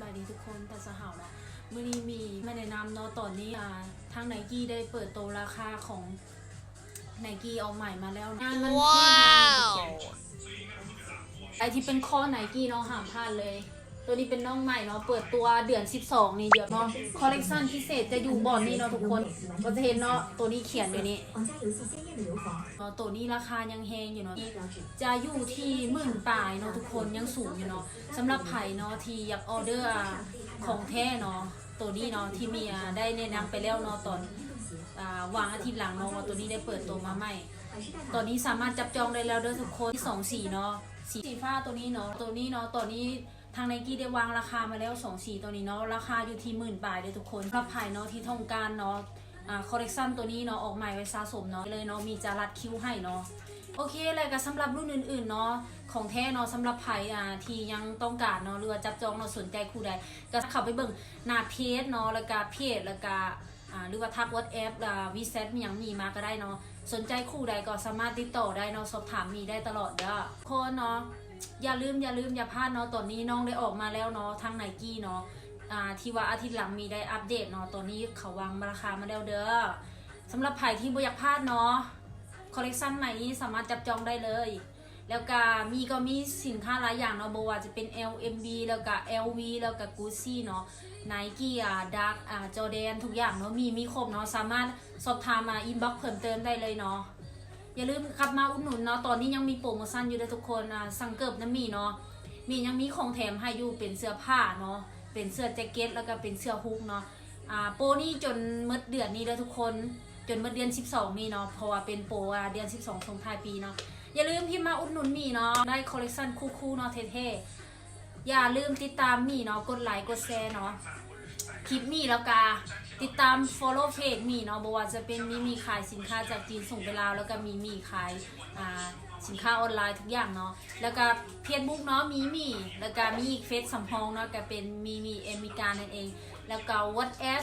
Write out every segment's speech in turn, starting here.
บายดีทุกคนแต่สหาวนะมื่อนี้มีมาแนะนำเนาะตอนนี้อ่าทางไนกี้ได้เปิดตัวราคาของไนกี้เอาใหม่มาแล้วนะงานมันเที่ยงงานทุกคนไอที่เป็นข้อไนกี้เนาะห้ามพลาดเลย ตัวนี้เป็นน้องใหม่เนาะ เปิดตัวเดือน 12 นี่เดี๋ยวเนาะ คอลเลกชันพิเศษจะอยู่บ่อร์นี้เนาะทุกคน ก็จะเห็นเนาะ ตัวนี้เขียนอยู่นี่ตัวนี้ราคายังแฮงอยู่เนาะ จะอยู่ที่หมื่นปลายเนาะทุกคน ยังสูงอยู่เนาะสำหรับไผ่เนาะที่อยากออเดอร์ของแท้เนาะ ตัวนี้เนาะที่เมียได้แนะนำไปแล้วเนาะตอนวางอาทิตย์หลังเนาะตัวนี้ได้เปิดตัวมาใหม่ ตอนนี้สามารถจับจองได้แล้วเด้อทุกคนที่สองสีเนาะ สีฟ้าตัวนี้เนาะ ตัวนี้เนาะ ตัวนี้ ทางไนกี้ได้วางราคามาแล้วสองสีตัวนี้เนาะราคาอยู่ที่หมื่นบาทเลยทุกคนรับไผ่เนาะที่ต้องการเนาะอ่าคอลเลกชันตัวนี้เนาะออกใหม่ไว้สะสมเนาะเลยเนาะมีจารัดคิ้วให้เนาะโอเคเลยก็สำหรับรุ่นอื่นๆเนาะของแท้เนาะสำหรับไผ่อ่าที่ยังต้องการเนาะหรือว่าจับจองเนาะสนใจคู่ใดก็เข้าไปเบิ่งหน้าเพจเนาะแล้วก็เพจแล้วก็อ่าหรือว่าทักวอทแอปอ่าวีเซตมีหยังมีมาก็ได้เนาะสนใจคู่ใดก็สามารถติดต่อได้เนาะสอบถามมีได้ตลอดเด้อคนเนาะ อย่าลืมอย่าลืมอย่าพลาดเนาะตอนนี้น้องได้ออกมาแล้วเนาะทางไนกี้เนาะที่ว่าอาทิตย์หลังมีได้อัปเดตเนาะตอนนี้เขาวางราคามาแล้วเด้อสำหรับไผ่ที่บ่อยากพลาดเนาะคอลเลกชันใหม่นี้สามารถจับจองได้เลย แล้วก็มีก็มีสินค้าหลายอย่างเนาะบ่ว่าจะเป็น LMB แล้วก็ LV แล้วก็ Gucci เนาะ Nike อ่า Dark อ่า Jordan ทุกอย่างเนาะมีมีครบเนาะสามารถสอบถามมาอินบ็อกซ์เพิ่มเติมได้เลยเนาะ อย่าลืมกลับมาอุดหนุนเนาะตอนนี้ยังมีโปรโมชั่นอยู่เลยทุกคนอ่าสั่งเกิบน้ำมีเนาะมียังมีของแถมให้อยู่เป็นเสื้อผ้าเนาะเป็นเสื้อแจ็คเก็ตแล้วก็เป็นเสื้อฮุกเนาะอ่าโปรนี่จนเมื่อเดือนนี้เลยทุกคน จนเมื่อเดือน 12 นี่เนาะเพราะว่าเป็นโปรอ่าเดือน 12ส่งท้ายปีเนาะอย่าลืมพิมพ์มาอุดหนุนมีเนาะได้คอลเลกชันคู่ๆเนาะเท่ๆอย่าลืมติดตามมีเนาะกดไลค์กดแชร์เนาะ คลิปมีแล้วก็ติดตาม follow page มีเนาะบอว่าจะเป็นมีมีขายสินค้าจากจีนส่งไปลาวแล้วก็มีมีขายอ่าสินค้าออนไลน์ทุกอย่างเนาะ แล้วก็เพจบุ๊กเนาะมีมี แล้วก็มีอีกเฟซสำพองเนาะก็เป็นมีมีเอมิการนั่นเอง แล้วก็ WhatsApp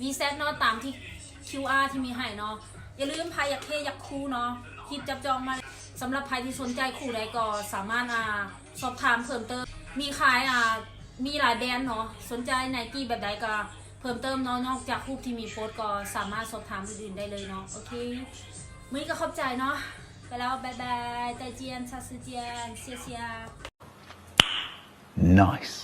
วีเซเนาะตามที่ QR ที่มีให้เนาะ อย่าลืมพายอยากเทอยากคูเนาะคิดจับจองมาสำหรับใครที่สนใจคู่ใดก็สามารถอ่าสอบถามเพิ่มเติม มีขายอ่า มีหลายแบรนด์เนาะสนใจไนกี้แบบใดก็เพิ่มเติมเนาะนอกจากคูปที่มีโพสก็สามารถสอบถามอื่นๆได้เลยเนาะโอเคมือก็เข้าใจเนาะไปแล้วบายบายไตเจียนซาซเจียนเสียเซีย nice